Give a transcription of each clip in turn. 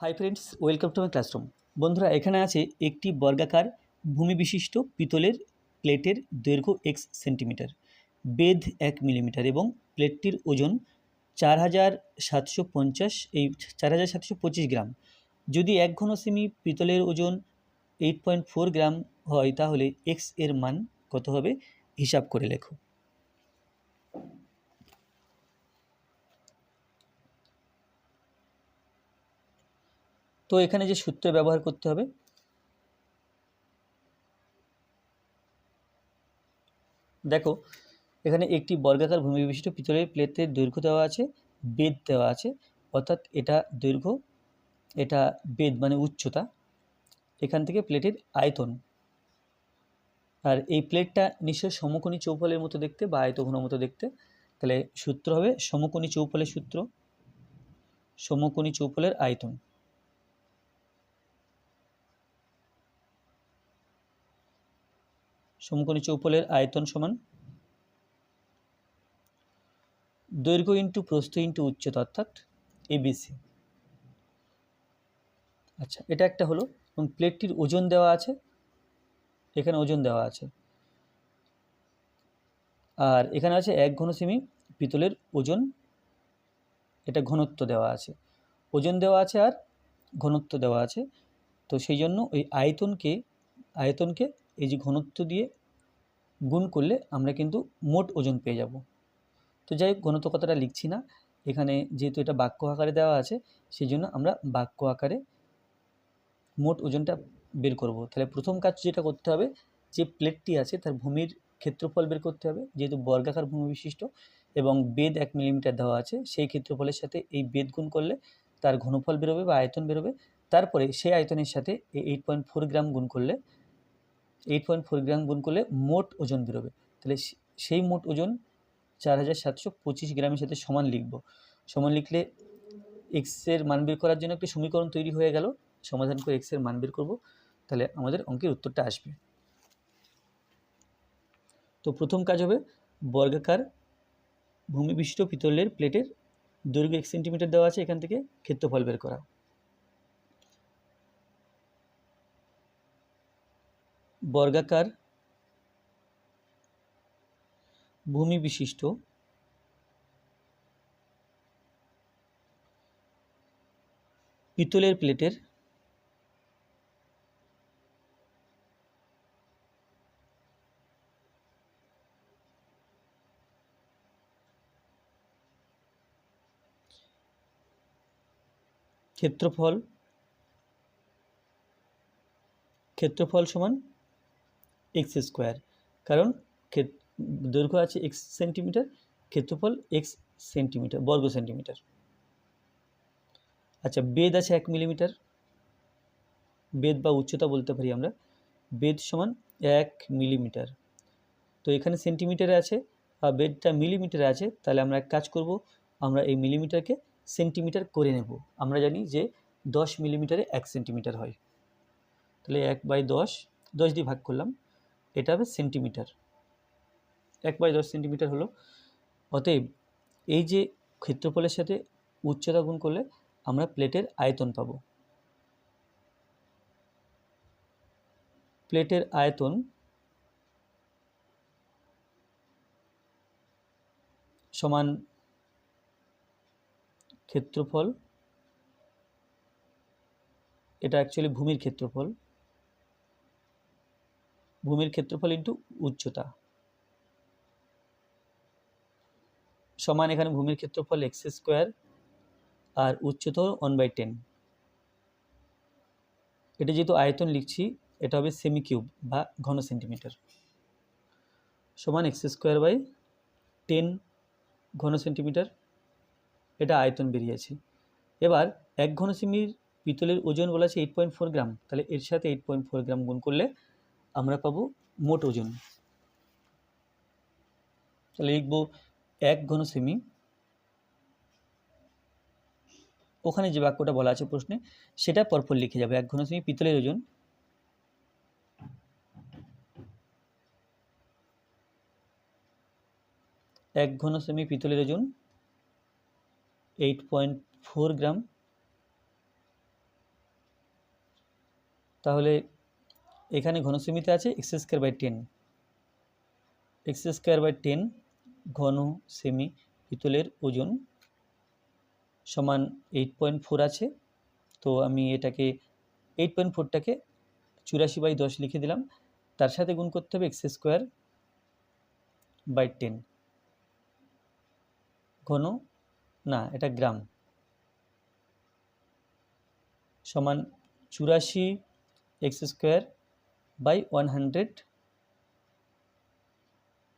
Hi friends welcome to my classroom বন্ধুরা, এখানে আছে একটি বর্গাকার ভূমি বিশিষ্ট পিতলের প্লেটের দৈর্ঘ্য এক্স সেন্টিমিটার বেধ এক মিলিমিটার এবং প্লেটটির ওজন চার হাজার সাতশো পঞ্চাশ, এই চার হাজার সাতশো পঁচিশ গ্রাম। যদি এক ঘন সেমি পিতলের ওজন এইট পয়েন্ট ফোর গ্রাম হয়, তাহলে এক্সের মান কত হবে? হিসাব করে লেখো। তো এখানে যে সূত্র ব্যবহার করতে হবে, দেখো, এখানে একটি বর্গাকার ভূমি বিশিষ্ট পিতলের প্লেটের দৈর্ঘ্য দেওয়া আছে, বেদ দেওয়া আছে, অর্থাৎ এটা দৈর্ঘ্য, এটা বেদ মানে উচ্চতা, এখান থেকে প্লেটের আয়তন। আর এই প্লেটটা নিশ্চয় সমকোণী চৌফলের মতো দেখতে বা আয়তঘন মতো দেখতে। তাহলে সূত্র হবে সমকোণী চৌফলের সূত্র, সমকোণী চৌফলের আয়তন। সমকোণী চৌপলের আয়তন সমান। দৈর্ঘ্য ইন্টু প্রস্থ ইন্টু উচ্চতা অর্থাৎ এবিসি আচ্ছা এটা একটা হলো, এবং প্লেটটির ওজন দেওয়া আছে, এখানে ওজন দেওয়া আছে। আর এখানে আছে এক ঘন সেমি পিতলের ওজন, এটা ঘনত্ব দেওয়া আছে। ওজন দেওয়া আছে আর ঘনত্ব দেওয়া আছে, তো সেই জন্য ওই আয়তনকে আয়তনকে এই যে ঘনত্ব দিয়ে গুণ করলে আমরা কিন্তু মোট ওজন পেয়ে যাব। তো যাই হোক, ঘনত্ব কথাটা লিখছি না। এখানে যেহেতু এটা বাক্য আকারে দেওয়া আছে সেই জন্য আমরা বাক্য আকারে মোট ওজনটা বের করব। তাহলে প্রথম কাজ যেটা করতে হবে, যে প্লেটটি আছে তার ভূমির ক্ষেত্রফল বের করতে হবে, যেহেতু বর্গাকার ভূমি বিশিষ্ট এবং বেদ এক মিলিমিটার দেওয়া আছে, সেই ক্ষেত্রফলের সাথে এই বেদ গুণ করলে তার ঘনফল বেরোবে বা আয়তন বেরোবে। তারপরে সেই আয়তনের সাথে এই এইট পয়েন্ট ফোর গ্রাম গুণ করলে এইট পয়েন্ট ফোর গ্রাম গুণ করলে মোট ওজন বেরোবে। তাহলে সেই মোট ওজন চার হাজার সাতশো পঁচিশ গ্রামের সাথে সমান লিখব। সমান লিখলে এক্সের মান বের করার জন্য একটি সমীকরণ তৈরি হয়ে গেল। সমাধান করে এক্সের মান বের করব। তাহলে আমাদের অঙ্কের উত্তরটা আসবে। তো প্রথম কাজ হবে বর্গাকার ভূমি বিশিষ্ট পিতলের প্লেটের দৈর্ঘ্য এক সেন্টিমিটার দেওয়া আছে এখান থেকে ক্ষেত্রফল বের করা। বর্গাকার ভূমি বিশিষ্ট। পিতলের প্লেটের ক্ষেত্রফল ক্ষেত্রফল সমান এক্স স্কোয়ার কারণ দৈর্ঘ্য আছে এক্স সেন্টিমিটার ক্ষেত্রফল এক্স সেন্টিমিটার বর্গ সেন্টিমিটার আচ্ছা বেদ আছে এক মিলিমিটার বেদ বা উচ্চতা বলতে পারি আমরা বেদ সমান এক মিলিমিটার তো এখানে সেন্টিমিটারে আছে, আর বেদটা মিলিমিটারে আছে, তাহলে আমরা এক কাজ করব, আমরা এই মিলিমিটারকে সেন্টিমিটার করে নেব। আমরা জানি যে দশ মিলিমিটারে এক সেন্টিমিটার হয়। তাহলে এক বাই দশ দশ দিয়ে ভাগ করলাম এটা হবে সেন্টিমিটার এক বাই দশ সেন্টিমিটার হলো। অতএব এই যে ক্ষেত্রফলের সাথে উচ্চতা গুণ করলে আমরা প্লেটের আয়তন পাব। প্লেটের আয়তন সমান ক্ষেত্রফল, এটা অ্যাকচুয়ালি ভূমির ক্ষেত্রফল। ভূমির ক্ষেত্রফল ইন্টু উচ্চতা। সমান এখানে ভূমির ক্ষেত্রফল এক্স স্কোয়ার আর উচ্চতা ওয়ান বাই টেন এটা যেহেতু আয়তন লিখছি, এটা হবে সেমি কিউব বা ঘন সেন্টিমিটার সমান এক্স স্কোয়ার বাই টেন ঘন সেন্টিমিটার এটা আয়তন বেরিয়েছে। এবার এক ঘন সেমির পিতলের ওজন বলা আছে এইট পয়েন্ট ফোর গ্রাম তাহলে এর সাথে এইট পয়েন্ট ফোর গ্রাম গুণ করলে আমরা পাবো মোট ওজন। তাহলে লিখব এক ঘন সেমি। ওখানে যে বাক্যটা বলা আছে প্রশ্নে, সেটা পরপর লিখে যাবে। এক ঘন সেমি, পিতলের ওজন। এক ঘন সেমি, পিতলের ওজন। Eight point four gram. তাহলে এখানে ঘনসেমিতে আছে x square by ten x square by ten ঘন সেমি পিতলের ওজন সমান এইট পয়েন্ট ফোর আছে। তো আমি এটাকে এইট পয়েন্ট ফোরটাকে চুরাশি বাই দশ লিখে দিলাম। তার সাথে গুণ করতে হবে এক্স স্কোয়ার বাই টেন ঘন, না, এটা গ্রাম। সমান চুরাশি x square by one hundred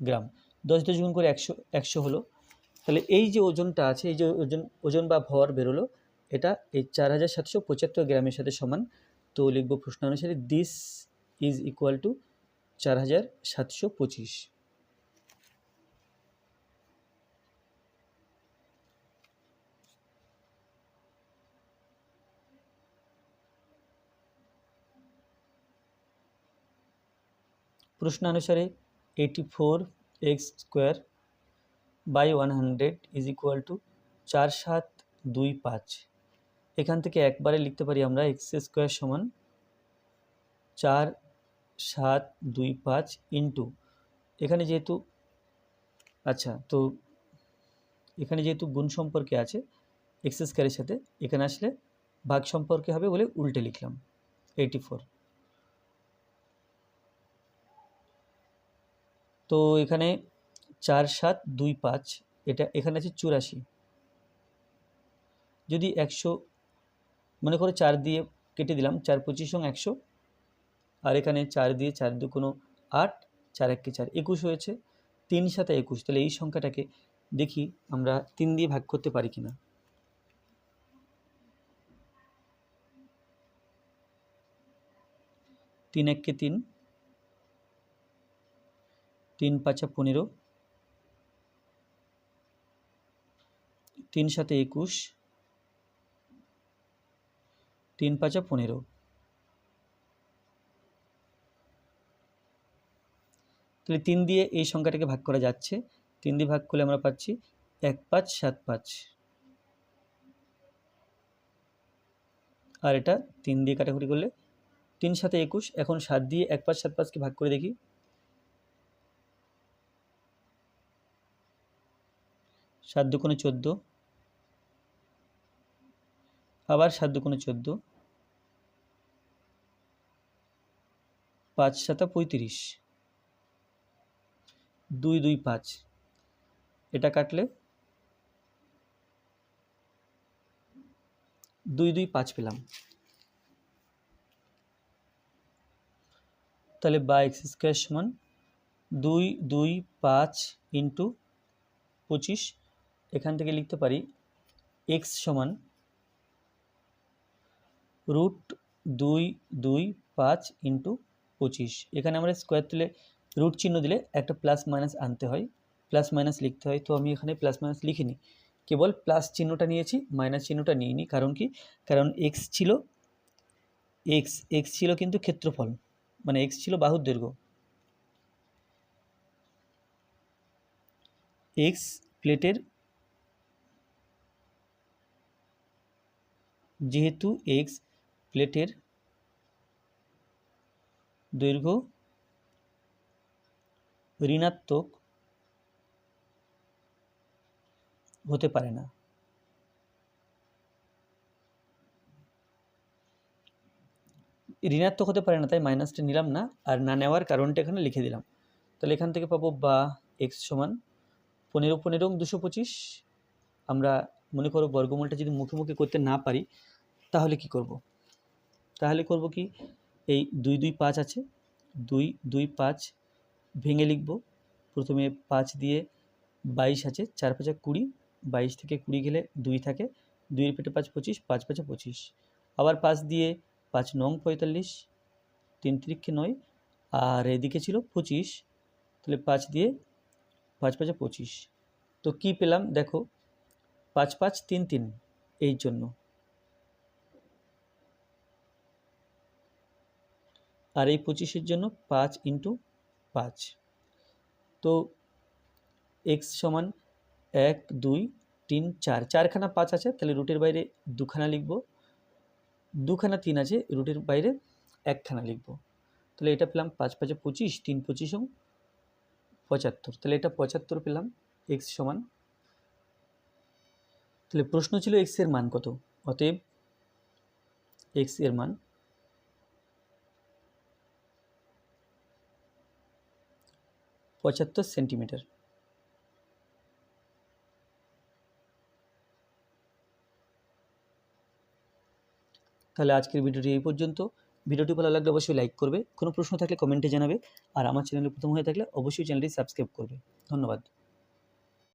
gram. দশ দশ গুণ করে একশো একশো হলো। তাহলে এই যে ওজনটা আছে, এই যে ওজন ওজন বা ভর বেরোলো, এটা এই চার হাজার সাতশো পঁচাত্তর গ্রামের সাথে সমান। তো লিখব প্রশ্ন অনুসারে দিস ইজ ইকুয়াল টু চার হাজার সাতশো পঁচিশ। প্রশ্নানুসারে eighty four x square by one hundred is equal to চার সাত দুই পাঁচ এখান থেকে একবারে লিখতে পারি আমরা এক্স স্কোয়ার সমান চার সাত দুই পাঁচ ইন্টু এখানে যেহেতু আচ্ছা তো এখানে যেহেতু গুণ সম্পর্কে আছে এক্স স্কোয়ারের সাথে, এখানে আসলে ভাগ সম্পর্কে হবে বলে উল্টে লিখলাম এইটি ফোর তো এখানে চার, সাত, দুই, পাঁচ, এটা এখানে আছে চুরাশি। যদি একশো, মনে করো চার দিয়ে কেটে দিলাম, চার পঁচিশ সঙ্গে একশো, আর এখানে চার দিয়ে চার দু কোনো আট, চার এককে চার একুশ হয়েছে, তিন সাথে একুশ, তাহলে এই সংখ্যাটাকে দেখি আমরা তিন দিয়ে ভাগ করতে পারি কিনা। তিন এককে তিন তিন পাঁচা পনেরো। তিন সাথে একুশ। তিন পাঁচা পনেরো। তাহলে তিন দিয়ে এই সংখ্যাটাকে ভাগ করা যাচ্ছে। তিন দিয়ে ভাগ করলে আমরা পাচ্ছি এক পাঁচ সাত পাঁচ। আর এটা তিন দিয়ে কাটাকুটি করলে তিন সাথে একুশ, এখন সাত দিয়ে এক পাঁচ সাত পাঁচকে ভাগ করে দেখি। সাত দুকোণে চোদ্দ। আবার সাত দুকোণে চোদ্দ। পাঁচ সাতা পঁয়ত্রিশ। দুই দুই পাঁচ। এটা কাটলে দুই দুই পাঁচ পেলাম। তাহলে বা এক্স স্কোয়ার সমান দুই দুই পাঁচ ইন্টু পঁচিশ এখান থেকে লিখতে পারি এক্স সমান রুট দুই দুই পাঁচ ইন্টু পঁচিশ। এখানে আমরা স্কোয়ার তুলে রুট চিহ্ন দিলে একটা প্লাস মাইনাস আনতে হয়। প্লাস মাইনাস লিখতে হয়। তো আমি এখানে প্লাস মাইনাস লিখিনি। কেবল প্লাস চিহ্নটা নিয়েছি মাইনাস চিহ্নটা নিইনি। কারণ কি? কারণ এক্স ছিল এক্স এক্স ছিল কিন্তু ক্ষেত্রফল। মানে এক্স ছিল বাহুর দৈর্ঘ্য। এক্স প্লেটের যেহেতু এক্স প্লেটের দৈর্ঘ্য ঋণাত্মক হতে পারে না। ঋণাত্মক হতে পারে না, তাই মাইনাসটা নিলাম না, আর না নেওয়ার কারণটা এখানে লিখে দিলাম। তাহলে এখান থেকে পাবো বা এক্স সমান পনেরো পনেরো দুশো পঁচিশ, আমরা মনে করো বর্গমূলটা যদি মুখে মুখে করতে না পারি, তাহলে কি করব। তাহলে করব কি, এই দুই দুই পাঁচ আছে, দুই দুই পাঁচ ভেঙে লিখব। প্রথমে পাঁচ দিয়ে বাইশ আছে, চার পাঁচা কুড়ি, বাইশ থেকে কুড়ি গেলে দুই থাকে, দুইয়ের পেটে পাঁচ পঁচিশ, পাঁচ পাঁচা পঁচিশ। আবার পাঁচ দিয়ে পাঁচ নং পঁয়তাল্লিশ, তিন তিরিক্ষে নয়, আর এদিকে ছিল পঁচিশ, তাহলে পাঁচ দিয়ে পাঁচ পাঁচা পঁচিশ। তো কি পেলাম? দেখো পাঁচ পাঁচ তিন তিন এই জন্য। আর এই পঁচিশের জন্য পাঁচ ইন্টু পাঁচ। তো এক্স সমান এক, দুই, তিন, চার, চারখানা পাঁচ আছে, তাহলে রুটের বাইরে দুখানা লিখব। দুখানা তিন আছে, রুটের বাইরে একখানা লিখব। তাহলে এটা পেলাম পাঁচ পাঁচে পঁচিশ, তিন পঁচিশও পঁচাত্তর। তাহলে এটা পঁচাত্তর পেলাম, এক্স সমান তাহলে প্রশ্ন ছিল এক্সের মান কত? অতএব এক্সের মান পঁচাত্তর সেন্টিমিটার। তাহলে আজকের ভিডিওটি এই পর্যন্ত। ভিডিওটি ভালো লাগলে অবশ্যই লাইক করবে। কোনো প্রশ্ন থাকলে কমেন্টে জানাবে। আর আমার চ্যানেলে প্রথম হয়ে থাকলে অবশ্যই চ্যানেলটি সাবস্ক্রাইব করবে। ধন্যবাদ।